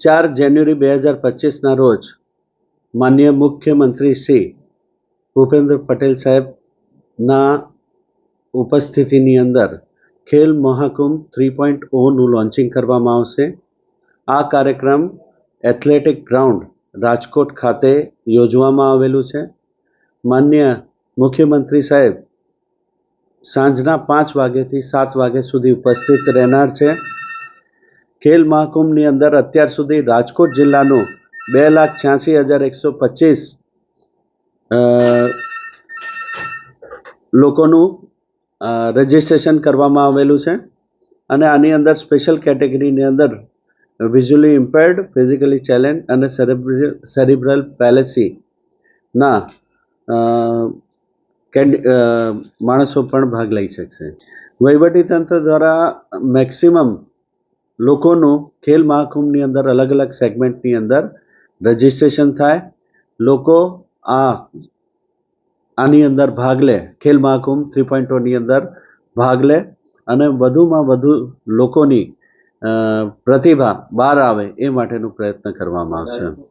ચાર જાન્યુઆરી બે હજાર પચીસના રોજ માન્ય મુખ્યમંત્રી શ્રી ભૂપેન્દ્ર પટેલ સાહેબના ઉપસ્થિતિની અંદર ખેલ મહાકુંભ થ્રી પોઈન્ટ ઓનું લોન્ચિંગ કરવામાં આવશે. આ કાર્યક્રમ એથ્લેટિક ગ્રાઉન્ડ રાજકોટ ખાતે યોજવામાં આવેલું છે. માન્ય મુખ્યમંત્રી સાહેબ સાંજના પાંચ વાગ્યાથી સાત વાગ્યા સુધી ઉપસ્થિત રહેનાર છે. ખેલ મહાકુંભની અંદર અત્યાર સુધી રાજકોટ જિલ્લાનું બે લાખ છ્યાસી હજાર એકસો પચીસ લોકોનું રજિસ્ટ્રેશન કરવામાં આવેલું છે. અને આની અંદર સ્પેશિયલ કેટેગરીની અંદર વિઝ્યુઅલી ઇમ્પેર્ડ ફિઝિકલી ચેલેન્જ અને સેરિબ્રલ પેલેસીના માણસો પણ ભાગ લઈ શકશે. વહીવટીતંત્ર દ્વારા મેક્સિમમ લોકોનું ખેલ મહાકુંભની અંદર અલગ અલગ સેગમેન્ટની અંદર રજિસ્ટ્રેશન થાય. લોકો આ, આની અંદર ભાગ લે. ખેલ મહાકુંભ થ્રી પોઈન્ટ ઓની અંદર ભાગ લે અને વધુમાં વધુ લોકોની પ્રતિભા બહાર આવે એ માટેનો પ્રયત્ન કરવામાં આવશે.